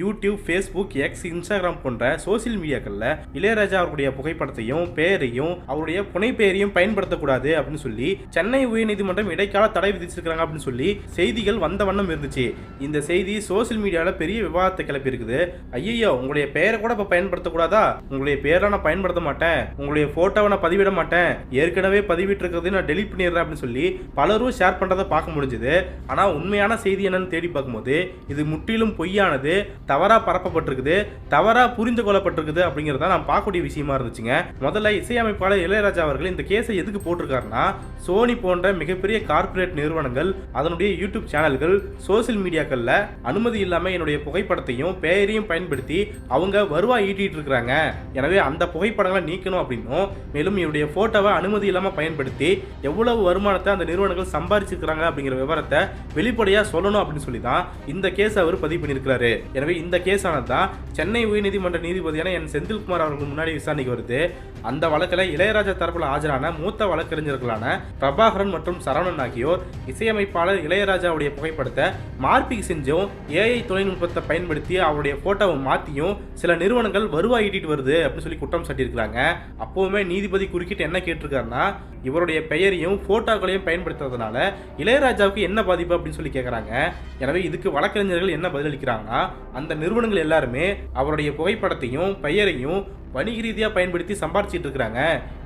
you YouTube Facebook X Instagram போன்ற social மீடியாக்களில் இளையராஜா அவருடைய புகைப்படத்தையும் பெயரையும் அவருடைய புனைப்பெயரையும் பயன்படுத்தக்கூடாது அப்படின்னு சொல்லி சென்னை உயர்நீதிமன்றம் இடைக்கால தடை விதிச்சிருக்காங்க அப்படின்னு சொல்லி செய்திகள் வந்த வண்ணம் இருந்துச்சு. இந்த செய்தி சோசியல் மீடியாவில் பெரிய விவாதத்தை கிளப்பி இருக்குது ஐயோ உங்களுடைய பெயரை கூட இப்போ பயன்படுத்தக்கூடாதா? உங்களுடைய பெயரை நான் பயன்படுத்த மாட்டேன். உங்களுடைய ஃபோட்டோவை நான் பதிவிட மாட்டேன். ஏற்கனவே பதிவிட்டிருக்கிறது நான் டெலிட் பண்ணிடுறேன் அப்படின்னு சொல்லி பலரும் ஷேர் பண்ணுறதை பார்க்க முடிஞ்சுது. ஆனால் உண்மையான செய்தி என்னன்னு தேடி பார்க்கும்போது இது முற்றிலும் பொய்யானது தவறாக பரப்பப்பட்டிருக்குது தவறாக புரிந்து கொள்ளப்பட்டிருக்குது அப்படிங்கிறத நான் பார்க்கக்கூடிய விஷயமா இருந்துச்சுங்க. முதல்ல இசையமைப்பாளர் இளையராஜா அவர்கள் இந்த கேஸை எதுக்கு போட்டிருக்காருன்னா சோனி போன்ற மிகப்பெரிய கார்ப்பரேட் நிறுவனங்கள் அதனுடைய யூடியூப் சேனல்கள் சோசியல் மீடியாக்களில் அனுமதி இல்லாமல் என்னுடைய புகைப்படத்தையும் பெயரையும் பயன்படுத்தி அவங்க வருவாய் ஈட்டிட்டு இருக்கிறாங்க. எனவே அந்த புகைப்படங்களை நீக்கணும் அப்படின்னும் மேலும் என்னுடைய போட்டோவை அனுமதி இல்லாமல் பயன்படுத்தி எவ்வளவு வருமானத்தை அந்த நிறுவனங்கள் சம்பாதிச்சிருக்கிறாங்க அப்படிங்கிற விவரத்தை வெளிப்படையாக சொல்லணும் அப்படின்னு சொல்லி தான் இந்த கேஸ் அவர் பதிவு பண்ணியிருக்கிறாரு. எனவே இந்த கேஸ் ஆனது? தான் சென்னை உயர்நீதிமன்ற நீதிபதியான என் செந்தில்குமார் அவர்கள் முன்னாடி விசாரணைக்கு வருது. அந்த வழக்கில் இளையராஜா தரப்பில் ஆஜரான மூத்த வழக்கறிஞர்களான பிரபாகரன் மற்றும் சரவணன் ஆகியோர் இசையமைப்பாளர் இளையராஜாவுடைய புகைப்படத்தை மார்பிங் செஞ்சும் ஏஐ தொழில்நுட்பத்தை பயன்படுத்தி அவருடைய போட்டோவை மாற்றியும் சில நிறுவனங்கள் வருவாய் ஈட்டிட்டு வருது அப்படின்னு சொல்லி குற்றம் சாட்டியிருக்கிறாங்க. அப்போவுமே நீதிபதி குறுக்கிட்டு என்ன கேட்டிருக்காருன்னா இவருடைய பெயரையும் போட்டோக்களையும் பயன்படுத்துறதுனால இளையராஜாவுக்கு என்ன பாதிப்பு அப்படின்னு சொல்லி கேட்குறாங்க எனவே இதுக்கு வழக்கறிஞர்கள் என்ன பதிலளிக்கிறாங்கன்னா அந்த நிறுவனங்கள் எல்லாருமே அவருடைய புகைப்படத்தையும் பெயரையும் வணிக ரீதியாக பயன்படுத்தி சம்பாரிச்சிட்டு இருக்கிறாங்க.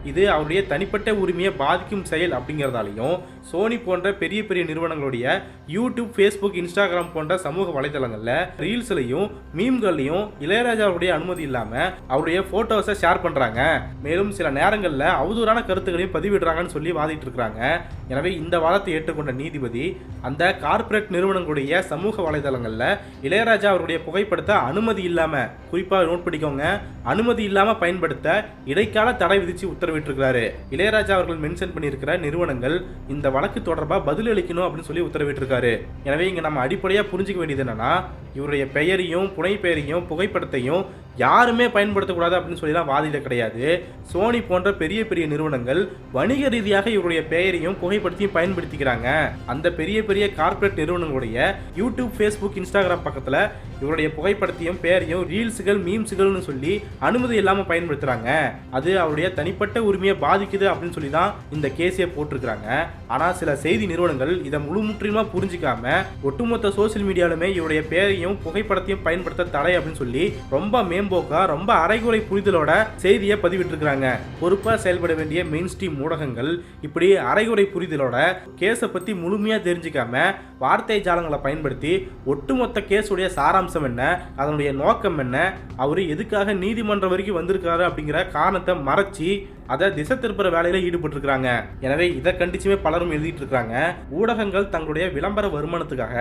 இது அவருடைய தனிப்பட்ட உரிமையை பாதிக்கும் செயல் அப்படிங்கிறதாலையும் சோனி போன்ற பெரிய பெரிய நிறுவனங்களுடைய யூடியூப் ஃபேஸ்புக் இன்ஸ்டாகிராம் போன்ற சமூக வலைதளங்களில் ரீல்ஸ்லையும் மீம்கள்லையும் இளையராஜாவுடைய அனுமதி இல்லாமல் அவருடைய ஃபோட்டோஸை ஷேர் பண்ணுறாங்க மேலும் சில நேரங்களில் அவதூறான கருத்துக்களையும் பதிவிடுறாங்கன்னு சொல்லி வாதிட்டு இருக்கிறாங்க எனவே இந்த வாதத்தை ஏற்றுக்கொண்ட நீதிபதி அந்த கார்ப்பரேட் நிறுவனங்களுடைய சமூக வலைதளங்களில் இளையராஜா அவருடைய புகைப்படத்தை அனுமதி இல்லாமல் குறிப்பாக நோட் பண்ணிக்கோங்க அனுமதி இல்லாமல் பயன்படுத்த இடைக்கால தடை விதித்து உத்தரவிட்டிருக்கிறாரு. இளையராஜா அவர்கள் மென்ஷன் பண்ணியிருக்கிற நிறுவனங்கள் இந்த வழக்கு தொடர்பாக பதில் அளிக்கணும் அப்படின்னு சொல்லி உத்தரவிட்டிருக்காரு. எனவே இங்கே நம்ம அடிப்படையாக புரிஞ்சுக்க வேண்டியது என்னன்னா இவருடைய பெயரையும் புனை பெயரையும் புகைப்படத்தையும் யாருமே பயன்படுத்தக்கூடாது அப்படின்னு சொல்லிலாம் வாதிட கிடையாது. சோனி போன்ற பெரிய பெரிய நிறுவனங்கள் வணிக ரீதியாக இவருடைய பெயரையும் புகைப்படத்தையும் பயன்படுத்திக்கிறாங்க. அந்த பெரிய பெரிய கார்ப்பரேட் நிறுவனங்களுடைய யூடியூப் ஃபேஸ்புக் இன்ஸ்டாகிராம் பக்கத்தில் இவருடைய புகைப்படத்தையும் பெயரையும் ரீல்ஸுகள் மீம்ஸுகள்னு சொல்லி அனுமதி இல்லாமல் பயன்படுத்துகிறாங்க அது அவருடைய தனிப்பட்ட உரிமையை பாதிக்குது அப்படின்னு சொல்லி தான் இந்த கேஸே போட்டிருக்கிறாங்க. ஆனால் சில செய்தி நிறுவனங்கள் இதை முழு முற்றிலுமாக புரிஞ்சிக்காம ஒட்டுமொத்த சோசியல் மீடியாலுமே இவருடைய பெயரையும் புகைப்படத்தையும் பயன்படுத்த தடை அப்படின்னு சொல்லி ரொம்ப மேம்போக்கா ரொம்ப அரைகுறை புரிதலோட செய்தியை பதிவிட்டிருக்கிறாங்க. பொறுப்பாக செயல்பட வேண்டிய மெயின் ஸ்ட்ரீம் ஊடகங்கள் இப்படி அரைகுறை புரிதலோட கேஸை பற்றி முழுமையாக தெரிஞ்சுக்காம வார்த்தை ஜாலங்களை பயன்படுத்தி ஒட்டுமொத்த கேஸுடைய சாராம்சம் என்ன அதனுடைய நோக்கம் என்ன அவர் எதுக்காக நீதிமன்றம் வரைக்கும் வந்திருக்காரு அப்படிங்கிற காரணத்தை மறைச்சி அதை திசை திருப்புற வேலையில ஈடுபட்டிருக்கிறாங்க. எனவே இதை கண்டிச்சுமே பலரும் எழுதிட்டு இருக்காங்க ஊடகங்கள் தங்களுடைய விளம்பர வருமானத்துக்காக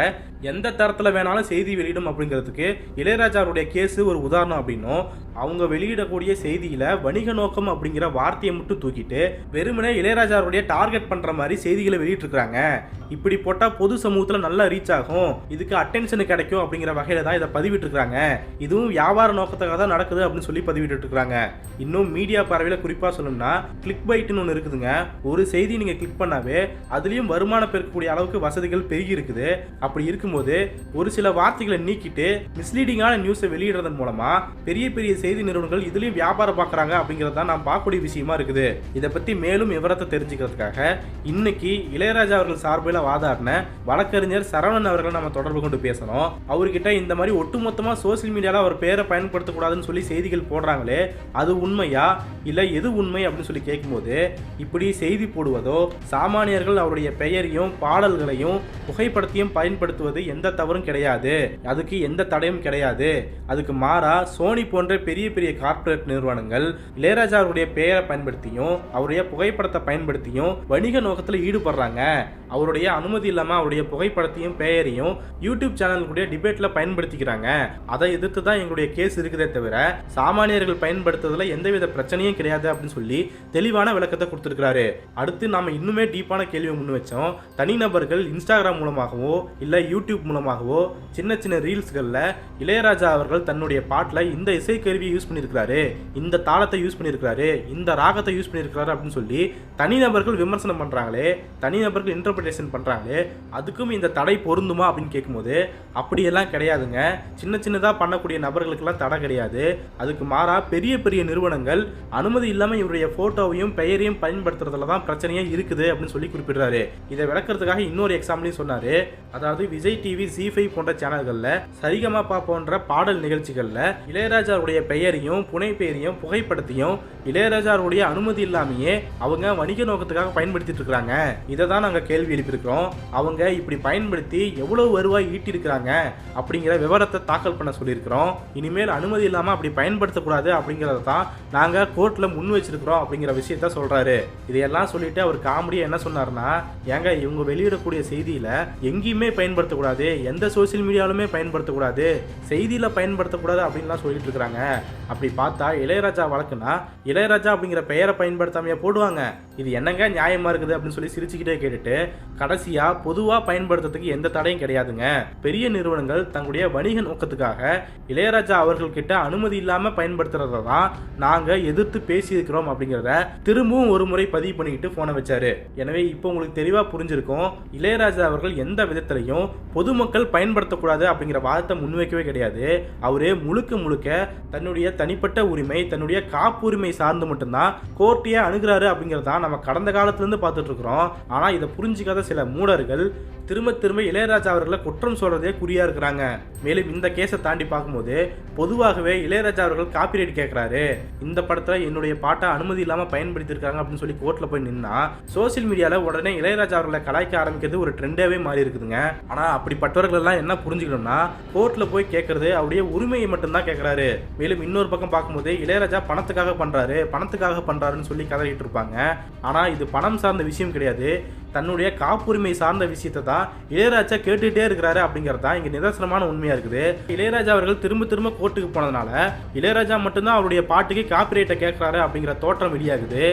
எந்த தரத்துல வேணாலும் செய்தி வெளியிடும் அப்படிங்கிறதுக்கு இளையராஜாவுடைய கேஸ் ஒரு உதாரணம் அப்படின்னும் அவங்க வெளியிடக்கூடிய செய்தியில வணிக நோக்கம் அப்படிங்கிற வார்த்தையை மட்டும் தூக்கிட்டு வெறுமனே இளையராஜாவுடைய டார்கெட் பண்ற மாதிரி செய்திகளை வெளியிட்டு இருக்காங்க இப்படி போட்டா பொது சமூகத்துல நல்லா ரீச் ஆகும். இதுக்கு அட்டென்ஷன் கிடைக்கும் அப்படிங்கிற வகையில தான் இதை பதிவிட்டு இருக்காங்க இதுவும் வியாபார நோக்கத்துக்காக தான் நடக்குது அப்படின்னு சொல்லி பதிவிட்டு இருக்காங்க இன்னும் மீடியா பார்வையில குறிப்பா சொல்லணும்னா கிளிக் பைட்னு ஒன்று இருக்குதுங்க. ஒரு செய்தி நீங்கள் கிளிக் பண்ணாவே அதுலயும் வருமானம் பெருக்கக்கூடிய அளவுக்கு வசதிகள் பெருகி இருக்குது. அப்படி இருக்கும்போது ஒரு சில வார்த்தைகளை நீக்கிட்டு மிஸ்லீடிங்கான நியூஸை வெளியிடுறதன் மூலமாக பெரிய பெரிய செய்தி நிறுவனங்கள் இதுலயும் வியாபாரம் பார்க்கறாங்க அப்படிங்கிறது தான் நான் பார்க்கக்கூடிய விஷயமா இருக்குது. இதை பற்றி மேலும் விவரத்தை தெரிஞ்சுக்கிறதுக்காக இன்னைக்கு இளையராஜா அவர்கள் சார்பில் வாதாடின வழக்கறிஞர் சரவணன் அவர்களை நம்ம தொடர்பு கொண்டு பேசணும். அவர்கிட்ட இந்த மாதிரி ஒட்டுமொத்தமாக சோசியல் மீடியாவில் அவர் பேரை பயன்படுத்தக்கூடாதுன்னு சொல்லி செய்திகள் போடுறாங்களே அது உண்மையா? இல்லை எது உண்மை? அப்படின்னு சொல்லி கேட்கும்போது இப்படி செய்தி போடுவதோ சாமானியர்கள் அவருடைய பெயரையும் பாடல்களையும் புகைப்படத்தையும் பயன்படுத்துவது எந்த தவறும் கிடையாது. அதுக்கு எந்த தடையும் கிடையாது. அதுக்கு மாறா சோனி போன்ற பெரிய பெரிய கார்ப்பரேட் நிறுவனங்கள் இளையராஜா அவருடைய பெயரை பயன்படுத்தியும் அவருடைய புகைப்படத்தை பயன்படுத்தியும் வணிக நோக்கத்தில் ஈடுபடுறாங்க. அவருடைய அனுமதி இல்லாமல் அவருடைய புகைப்படத்தையும் பெயரையும் யூடியூப் சேனலுடைய டிபேட்டில் பயன்படுத்திக்கிறாங்க. அதை எதிர்த்து தான் எங்களுடைய கேஸ் இருக்குதே தவிர சாமானியர்கள் பயன்படுத்துறதுல எந்தவித பிரச்சனையும் கிடையாது அப்படின்னு சொல்லி தெளிவான விளக்கத்தை கொடுத்துருக்கிறாரு. அடுத்து நாம இன்னுமே டீப்பான கேள்வியை முன் வச்சோம். தனிநபர்கள் இன்ஸ்டாகிராம் மூலமாகவோ இல்லை யூடியூப் மூலமாகவோ சின்ன சின்ன ரீல்ஸ்களில் இளையராஜா அவர்கள் தன்னுடைய பாட்டில் இந்த இசைக்கருவியை யூஸ் பண்ணியிருக்கிறாரு. இந்த தாளத்தை யூஸ் பண்ணியிருக்கிறாரு. இந்த ராகத்தை யூஸ் பண்ணியிருக்கிறாரு அப்படின்னு சொல்லி தனிநபர்கள் விமர்சனம் பண்ணுறாங்களே தனிநபர்கள் இன்டர்பிரிட்டேஷன் பண்ணுறாங்களே அதுக்கும் இந்த தடை பொருந்துமா அப்படின்னு கேட்கும்போது அப்படியெல்லாம் கிடையாதுங்க. சின்ன சின்னதாக பண்ணக்கூடிய நபர்களுக்கெல்லாம் தடை கிடையாது. அதுக்கு மாறா பெரிய பெரிய நிறுவனங்கள் அனுமதி இல்லாமல் இவருடைய ஃபோட்டோவையும் பெயரையும் பயன்படுத்துறதுல தான் பிரச்சனையே இருக்குது அப்படின்னு சொல்லி குறிப்பிடுறாரு. இதை விளக்குறதுக்காக இன்னொரு எக்ஸாம்பிளையும் சொன்னார். அதாவது விஜய் டிவி ஜி ஃபைவ் போன்ற சேனல்களில் சரிகமாப்பா போன்ற பாடல் நிகழ்ச்சிகளில் இளையராஜாவுடைய பெயரையும் புனை பெயரையும் புகைப்படத்தையும் இளையராஜாவுடைய அனுமதி இல்லாமையே அவங்க வணிக நோக்கத்துக்காக பயன்படுத்திட்டு இருக்கிறாங்க. இதை தான் நாங்கள் கேள்வி எழுப்பியிருக்கிறோம். அவங்க இப்படி பயன்படுத்தி எவ்வளவு வருவாய் ஈட்டியிருக்கிறாங்க அப்படிங்கிற விவரத்தை தாக்கல் பண்ண சொல்லியிருக்கிறோம். இனிமேல் அனுமதி இல்லாமல் அப்படி பயன்படுத்தக்கூடாது அப்படிங்கிறத தான் நாங்கள் கோர்ட்டில் முன் வச்சிருக்கிறோம். அப்படிங்கிற விஷயத்த சொல்கிறாரு இதையெல்லாம் சொல்லிட்டு அவர் காமெடியாக என்ன சொன்னார்னா ஏங்க இவங்க வெளியிடக்கூடிய செய்தியில் எங்கேயுமே பயன்படுத்தக்கூடாது எந்த சோஷியல் மீடியாலுமே பயன்படுத்தக்கூடாது செய்தியில் பயன்படுத்தக்கூடாது அப்படின்லாம் சொல்லிட்டு இருக்கிறாங்க அப்படி பார்த்தா இளையராஜா வழக்குனா இளையராஜா அப்படிங்கிற பெயரை பயன்படுத்தாமையா போடுவாங்க. இது என்னங்க நியாயமா இருக்குது அப்படின்னு சொல்லி சிரிச்சுக்கிட்டே கேட்டுட்டு கடைசியா பொதுவா பயன்படுத்துறதுக்கு எந்த தடையும் கிடையாதுங்க. பெரிய நிறுவனங்கள் தங்களுடைய வணிக நோக்கத்துக்காக இளையராஜா அவர்கள் கிட்ட அனுமதி இல்லாம பயன்படுத்துறத தான் நாங்க எதிர்த்து பேசியிருக்கிறோம் அப்படிங்கிறத திரும்பவும் ஒரு முறை பதிவு பண்ணிக்கிட்டு ஃபோனை வச்சாரு. எனவே இப்போ உங்களுக்கு தெளிவா புரிஞ்சிருக்கும். இளையராஜா அவர்கள் எந்த விதத்திலையும் பொதுமக்கள் பயன்படுத்தக்கூடாது அப்படிங்கிற வாதத்தை முன்வைக்கவே கிடையாது. அவரே முழுக்க முழுக்க தன்னுடைய தனிப்பட்ட உரிமை தன்னுடைய காப்புரிமை சார்ந்து மட்டும்தான் கோர்ட்டையே அணுகிறாரு அப்படிங்கிறது தான் நம்ம கடந்த காலத்திலேருந்து பார்த்துட்ருக்குறோம். ஆனால் இதை புரிஞ்சிக்காத சில மூடர்கள் திரும்ப திரும்ப இளையராஜா அவர்களை குற்றம் சொல்கிறதே குறியாக இருக்கிறாங்க. மேலும் இந்த கேஸை தாண்டி பார்க்கும்போது பொதுவாகவே இளையராஜா அவர்கள் காப்பிரைட் கேட்குறாரு இந்த படத்தில் என்னுடைய பாட்டை அனுமதி இல்லாமல் பயன்படுத்தியிருக்காங்க அப்படின்னு சொல்லி கோர்ட்டில் போய் நின்னா சோஷியல் மீடியாவில் உடனே இளையராஜா அவர்களை கலாய்க்க ஆரம்பிக்கிறது ஒரு ட்ரெண்டாகவே மாறி இருக்குதுங்க ஆனால் அப்படிப்பட்டவர்கள் எல்லாம் என்ன புரிஞ்சுக்கணும்னா கோர்ட்டில் போய் கேட்கறது அவருடைய உரிமையை மட்டும்தான் கேட்குறாரு மேலும் இன்னொரு பக்கம் பார்க்கும்போது இளையராஜா பணத்துக்காக பண்ணுறாரு பணத்துக்காக பண்ணுறாருன்னு சொல்லி கதறிட்டு இருப்பாங்க. ஆனால் இது பணம் சார்ந்த விஷயம் கிடையாது. தன்னுடைய காப்புரிமை சார்ந்த விஷயத்தை தான் இளையராஜா கேட்டுகிட்டே இருக்கிறாரு அப்படிங்கிறது தான் இங்கே நிதர்சனமான உண்மையாக இருக்குது. இளையராஜா அவர்கள் திரும்ப திரும்ப கோர்ட்டுக்கு போனதுனால இளையராஜா மட்டும்தான் அவருடைய பாட்டுக்கு காப்பிரைட்டை கேட்குறாரு அப்படிங்கிற தோற்றம் வெளியாகுது.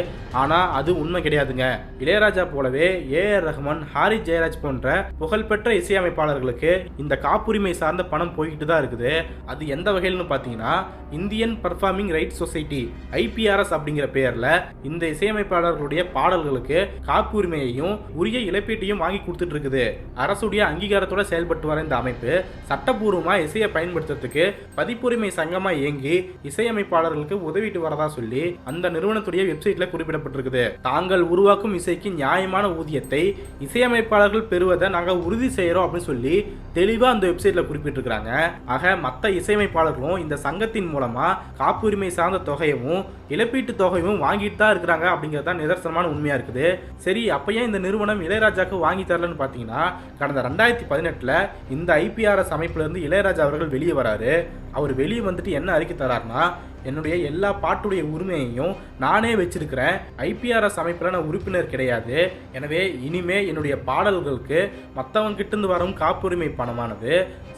ஆனால் அது உண்மை கிடையாதுங்க. இளையராஜா போலவே ஏஆர் ரஹ்மான் ஹாரி ஜெயராஜ் போன்ற புகழ்பெற்ற இசையமைப்பாளர்களுக்கு இந்த காப்புரிமை சார்ந்த பணம் போய்கிட்டு தான் இருக்குது. அது எந்த வகையில்னு பார்த்தீங்கன்னா Indian Performing Rights Society IPRS அப்படிங்கிற பேரில் இந்த இசையமைப்பாளர்களுடைய பாடல்களுக்கு காப்புரிமையையும் உரிய இழப்பீட்டையும் வாங்கி கொடுத்துட்டு இருக்குது அரசுடைய அங்கீகாரத்தோட செயல்பட்டு வர இந்த அமைப்பு சட்டபூர்வமா இசையை பயன்படுத்துறதுக்கு பதிப்புரிமை சங்கமா இயங்கி இசையமைப்பாளர்களுக்கு உதவிட்டு வரதா சொல்லி அந்த நிறுவனத்துடைய வெப்சைட்ல குறிப்பிடப்பட்டிருக்குது. தாங்கள் உருவாக்கும் இசைக்கு நியாயமான ஊதியத்தை இசையமைப்பாளர்கள் பெறுவதை நாங்கள் உறுதி செய்யறோம் அப்படின்னு சொல்லி தெளிவா அந்த வெப்சைட்ல குறிப்பிட்டிருக்கிறாங்க. ஆக மற்ற இசையமைப்பாளர்களும் இந்த சங்கத்தின் மூலமா காப்புரிமை சார்ந்த தொகையவும் இழப்பீட்டு தொகையும் வாங்கிட்டு தான் இருக்கிறாங்க அப்படிங்கிறது தான் நிதர்சனமான உண்மையா இருக்குது. சரி அப்ப ஏன் இந்த நிறுவனம் இளையராஜாக்கு வாங்கி தரலன்னு பார்த்தீங்கன்னா கடந்த ரெண்டாயிரத்தி பதினெட்டில் இந்த ஐபிஆர்எஸ் அமைப்புலேருந்து இளையராஜா அவர்கள் வெளியே வராரு. அவர் வெளியே வந்துட்டு என்ன அறிக்கை தராருன்னா என்னுடைய எல்லா பாட்டுடைய உரிமையையும் நானே வச்சிருக்கிறேன். ஐபிஆர்எஸ் அமைப்பில் நான் உறுப்பினர் கிடையாது. எனவே இனிமே என்னுடைய பாடல்களுக்கு மற்றவங்க கிட்டேருந்து வரும் காப்புரிமை பணமானது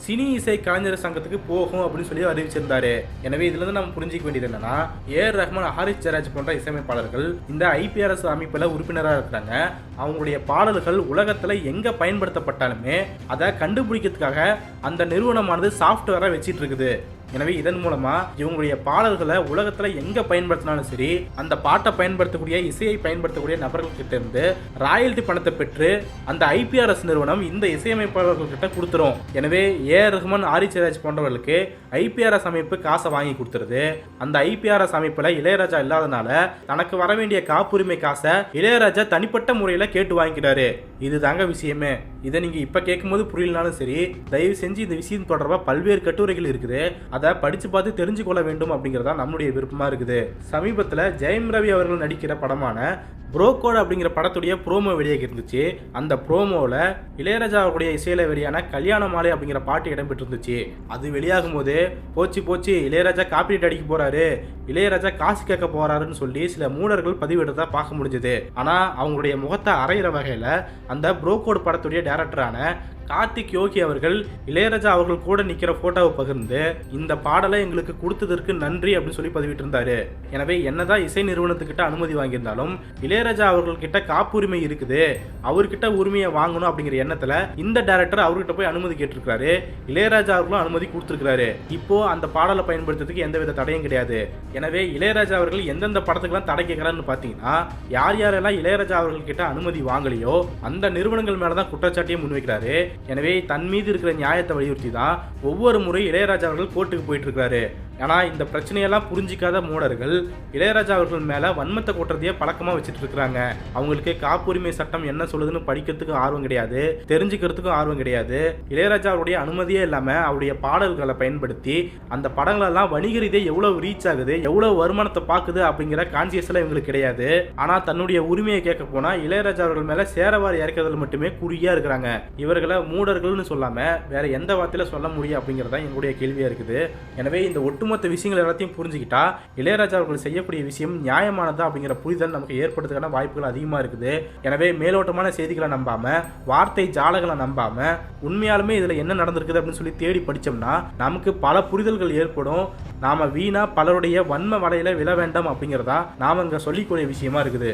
சினி இசை கலைஞர் சங்கத்துக்கு போகும் அப்படின்னு சொல்லி அறிவிச்சிருந்தாரு. எனவே இதுலேருந்து நம்ம புரிஞ்சிக்க வேண்டியது என்னன்னா ஏஆர் ரஹ்மான் ஹாரிஸ் ஜெராஜ் போன்ற இசையமைப்பாளர்கள் இந்த ஐபிஆர்எஸ் அமைப்பில் உறுப்பினராக இருக்கிறாங்க. அவங்களுடைய பாடல்கள் உலகத்தில் எங்கே பயன்படுத்தப்பட்டாலுமே அதை கண்டுபிடிக்கிறதுக்காக அந்த நிறுவனமானது சாஃப்ட்வேரை வச்சிட்டு இருக்குது. எனவே இதன் மூலமா இவங்களுடைய பாடல்களை உலகத்துல எங்க பயன்படுத்தினாலும் சரி அந்த பாட்டை பயன்படுத்தக்கூடிய இசையை பயன்படுத்தக்கூடிய நபர்கள் கிட்ட இருந்து ராயல்டி பணத்தை பெற்று அந்த ஐபிஆர்எஸ் நிறுவனம் இந்த இசையமைப்பாளர்கள் கிட்ட கொடுத்துரும். எனவே ஏ ரஹ்மான் ஆரிச்சராஜ் போன்றவர்களுக்கு ஐபிஆர்எஸ் அமைப்பு காசை வாங்கி கொடுத்துருது. அந்த ஐபிஆர்எஸ் அமைப்புல இளையராஜா இல்லாதனால தனக்கு வர வேண்டிய காப்புரிமை காசை இளையராஜா தனிப்பட்ட முறையில கேட்டு வாங்கிக்கிறாரு. இதுதாங்க விஷயமே. இதை நீங்க இப்ப கேட்கும்போது புரியலனாலும் சரி தயவு செஞ்சு இந்த விஷயம் தொடர்பா பல்வேறு கட்டுரைகள் இருக்குது. அதை அதை படித்து பார்த்து தெரிஞ்சு கொள்ள வேண்டும் அப்படிங்கிறதா நம்முடைய விருப்பமாக இருக்குது. சமீபத்தில் ஜெயம் ரவி அவர்கள் நடிக்கிற படமான புரோக்கோட் அப்படிங்கிற படத்துடைய ப்ரோமோ வெளியாகி இருந்துச்சு. அந்த ப்ரோமோவில் இளையராஜா அவருடைய இசையில வெளியான கல்யாண மாலை அப்படிங்கிற பாட்டு இடம்பெற்றிருந்துச்சு. அது வெளியாகும் போது போச்சு போச்சு இளையராஜா காப்பிரைட் அடிக்க போறாரு இளையராஜா காசு கேட்க போறாருன்னு சொல்லி சில மூடர்கள் பதிவிடுறதா பார்க்க முடிஞ்சது. ஆனால் அவங்களுடைய முகத்தை அரைகிற வகையில் அந்த புரோக்கோட் படத்துடைய டேரக்டரான கார்த்திக் யோகி அவர்கள் இளையராஜா அவர்கள் கூட நிக்கிற போட்டோவை பகிர்ந்து இந்த பாடலை எங்களுக்கு கொடுத்ததற்கு நன்றி அப்படின்னு சொல்லி பதிவிட்டு இருந்தாரு எனவே என்னதான் இசை நிறுவனத்துக்கிட்ட அனுமதி வாங்கியிருந்தாலும் இளையராஜா அவர்கள் கிட்ட காப்புரிமை இருக்குது அவர்கிட்ட உரிமையை வாங்கணும் அப்படிங்கிற எண்ணத்துல இந்த டைரக்டர் அவர்கிட்ட போய் அனுமதி கேட்டிருக்காரு இளையராஜா அவர்களும் அனுமதி கொடுத்திருக்கிறாரு. இப்போ அந்த பாடலை பயன்படுத்துறதுக்கு எந்தவித தடையும் கிடையாது. எனவே இளையராஜா அவர்கள் எந்தெந்த படத்துக்கெல்லாம் தடை கேட்கறான்னு பார்த்தீங்கன்னா யார் யாரெல்லாம் இளையராஜா அவர்கள் கிட்ட அனுமதி வாங்கலையோ அந்த நிறுவனங்கள் மேலதான் குற்றச்சாட்டையும் முன்வைக்கிறாரு. எனவே தன் மீது இருக்கிற நியாயத்தை வலியுறுத்தி தான் ஒவ்வொரு முறை இளையராஜா அவர்கள் கோர்ட்டுக்கு போயிட்டு இருக்காரு ஆனால் இந்த பிரச்சனையெல்லாம் புரிஞ்சிக்காத மூடர்கள் இளையராஜா அவர்கள் மேலே வன்மத்தை கொட்டுறதையே பழக்கமாக வச்சுட்டு இருக்கிறாங்க. அவங்களுக்கு காப்புரிமை சட்டம் என்ன சொல்லுதுன்னு படிக்கிறதுக்கும் ஆர்வம் கிடையாது தெரிஞ்சுக்கிறதுக்கும் ஆர்வம் கிடையாது. இளையராஜா அவருடைய அனுமதியே இல்லாமல் அவருடைய பாடல்களை பயன்படுத்தி அந்த படங்களெல்லாம் வணிக ரீதியாக எவ்வளோ ரீச் ஆகுது எவ்வளோ வருமானத்தை பார்க்குது அப்படிங்கிற கான்சியஸில் இவங்களுக்கு கிடையாது. ஆனால் தன்னுடைய உரிமையை கேட்க போனால் இளையராஜா அவர்கள் மேலே சேரவாரி இறக்கிறதுல மட்டுமே குறியாக இருக்கிறாங்க. இவர்களை மூடர்கள்னு சொல்லாமல் வேற எந்த வார்த்தையில சொல்ல முடியும் அப்படிங்கிறதான் எங்களுடைய கேள்வியாக இருக்குது. எனவே இந்த ஒட்டுமொத்த விஷயங்கள் எல்லாத்தையும் புரிஞ்சுக்கிட்டா இளையராஜா அவர்கள் செய்யக்கூடிய விஷயம் நியாயமானதா அப்படிங்கிற புரிதல் நமக்கு ஏற்படுறதுக்கான வாய்ப்புகள் அதிகமாக இருக்குது. எனவே மேலோட்டமான செய்திகளை நம்பாம வார்த்தை ஜாலகளை நம்பாம உண்மையாலுமே இதில் என்ன நடந்திருக்குது அப்படின்னு சொல்லி தேடி படித்தோம்னா நமக்கு பல புரிதல்கள் ஏற்படும். நாம வீணா பலருடைய வன்ம வலையில விழ வேண்டாம் அப்படிங்கிறதா நாம இங்க சொல்லிக்கூடிய விஷயமா இருக்குது.